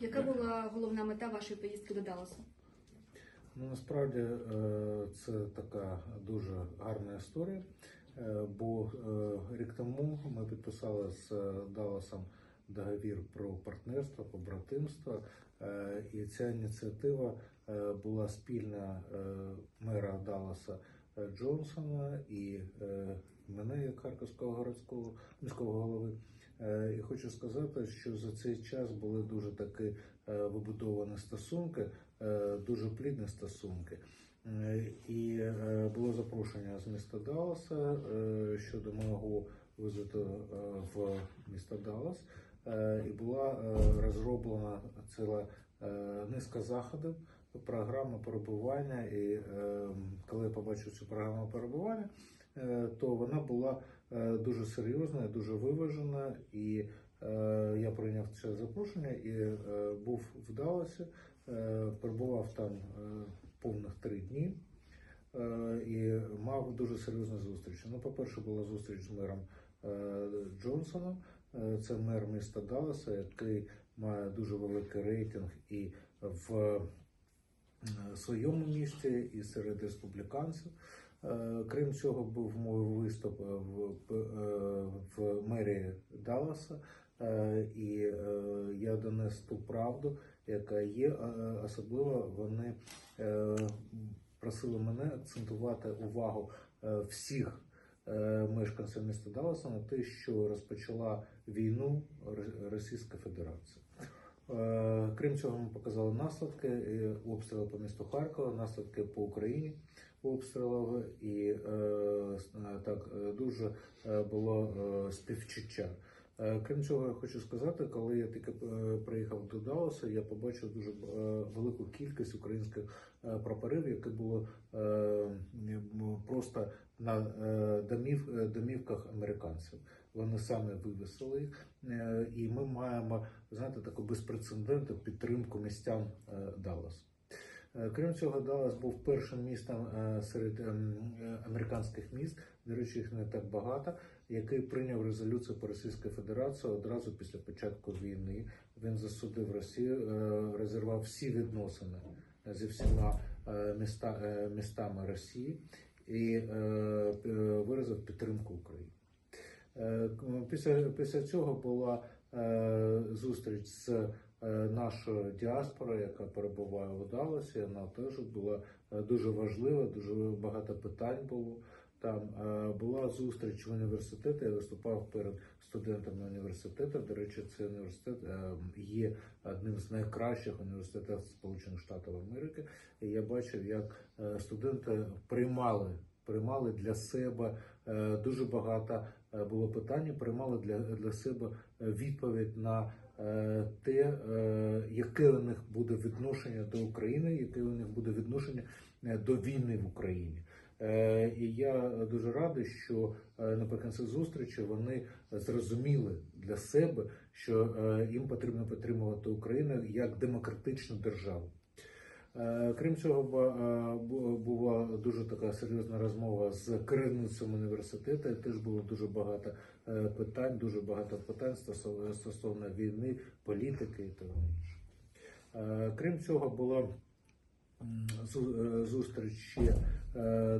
Яка була головна мета вашої поїздки до Далласу? Ну, насправді е, це така дуже гарна історія, е, бо е, рік тому ми підписали з Далласом договір про партнерство, побратимство, і ця ініціатива була спільна мера Далласа Джонсона і мене як Харківського городського міського голови. Е, І хочу сказати, що за цей час були дуже такі е, вибудовані стосунки, е, дуже плідні стосунки. І було запрошення з міста Далласа щодо мого візиту е, в місто Даллас. І була розроблена ціла низка заходів, програма перебування. І коли я побачив цю програму перебування, то вона була е, дуже серйозна, дуже виважена. І е, я прийняв це запрошення і е, був в Далласі, е, перебував там е, повних три дні. Е, І мав дуже серйозну зустріч. Ну, по-перше, була зустріч з мером е, Джонсоном. Е, Це мер міста Далласа, який має дуже великий рейтинг і в е, своєму місті, і серед республіканців. Е, Крім цього, був мій виступ в, е, в мерії Далласа, Е, і е, я донес ту правду, яка є. Е, Особливо вони е, просили мене акцентувати увагу е, всіх е, мешканців міста Далласа на те, що розпочала війну Російська Федерація. Е, Крім цього, ми показали наслідки обстрілу по місту Харкова, наслідки по Україні обстрілів, і е, е, так дуже було співчуття. Крім цього, я хочу сказати, коли я тільки приїхав до Далласа, я побачив дуже велику кількість українських прапорів, які були просто на домів, домівках американців. Вони самі вивісили їх, Е, і ми маємо знаєте таку безпрецедентну підтримку містян е, Далласу. Е, Крім цього, Даллас був першим містом серед ем, американських міст, до речі, їх не так багато, який прийняв резолюцію по Російській Федерації одразу після початку війни. Він засудив Росію, розірвав всі відносини зі всіма міста, містами Росії і виразив підтримку України. Е, Після, після цього була е, зустріч з е, нашою діаспорою, яка перебуває у Далласі. Вона теж була дуже важлива, дуже багато питань було. Там була зустріч в університеті. Я виступав перед студентами університету. До речі, цей університет є одним з найкращих університетів Сполучених Штатів Америки. І я бачив, як студенти приймали приймали для себе е, дуже багато е, було питань, приймали для, для себе е, відповідь на те, яке у них буде відношення до України, яке у них буде відношення до війни в Україні. І я дуже радий, що наприкінці зустрічі вони зрозуміли для себе, що їм потрібно підтримувати Україну як демократичну державу. Е, Крім цього, е, бу- була дуже така серйозна розмова з керівництвом університету. Теж було дуже багато е, питань, дуже багато питань стосовно, війни, політики і. Е, Крім цього, була зустріч ще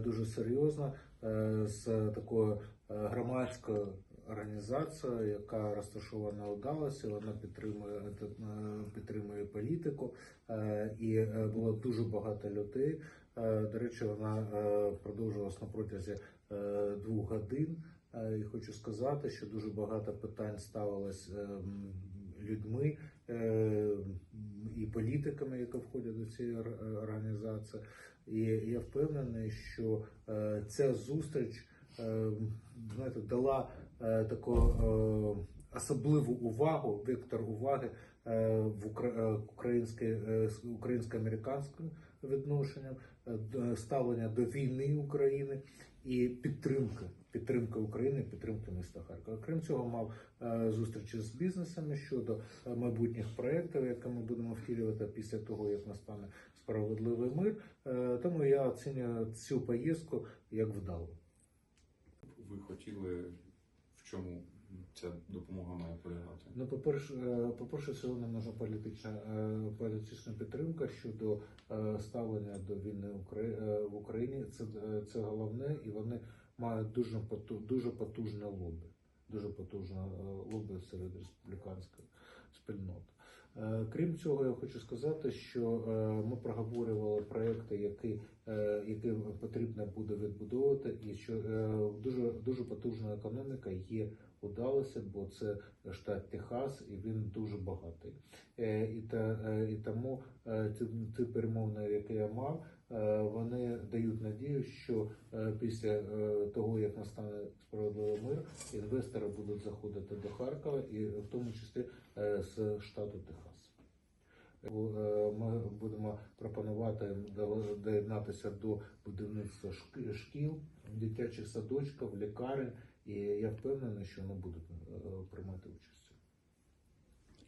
дуже серйозна з такою громадською організацією, яка розташована у Далласі. Вона підтримує е, підтримує політику. Е, і е, було дуже багато людей. Е, До речі, вона е, продовжувалась на протязі е, двох годин. Е, І хочу сказати, що дуже багато питань ставилось е, людьми е, і політиками, які входять до цієї організації. І я впевнений, що е, ця зустріч е, знаєте, дала е, таку е, особливу увагу, вектор уваги е, в укра- е, українське, е, українсько-американським відношенням, е, ставлення до війни України і підтримки, підтримки України, підтримки міста Харкова. Крім цього, мав е, зустрічі з бізнесами щодо е, майбутніх проєктів, які ми будемо втілювати після того, як настане справедливий мир. Е, Тому я оцінюю цю поїздку як вдалу. Ви хотіли в чому ця допомога має полягати? Ну, по-перше, е, по-перше, сьогодні нужна політична, е, політична підтримка щодо е, ставлення до війни в Україні. Це, це головне, і вони мають дуже поту- дуже потужне лобі. Дуже потужне е, лобі серед республіканської спільноти. Е, Крім цього, я хочу сказати, що е, ми проговорювали проекти, які, е, які потрібно буде відбудовувати, і що дуже дуже потужна економіка є у бо це штат Техас, і він дуже багатий. І, та, і тому ці, ті перемовини, які я мав, вони дають надію, що е, після е, того, як настане справедливий мир, інвестори будуть заходити до Харкова, і в тому числі е, з штату Техас. Е, Ми будемо пропонувати доєднатися до будівництва шк- шкіл, дитячих садочків, лікарень, і я впевнений, що вони будуть е, приймати участь.